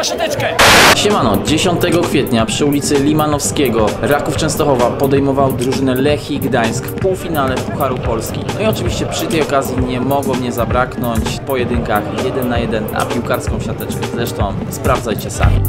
Dawaj siateczkę! Siemano, 10 kwietnia przy ulicy Limanowskiego Raków Częstochowa podejmował drużynę Lechii Gdańsk w półfinale Pucharu Polski. No i oczywiście przy tej okazji nie mogło mnie zabraknąć w pojedynkach 1 na 1 na piłkarską siateczkę. Zresztą sprawdzajcie sami.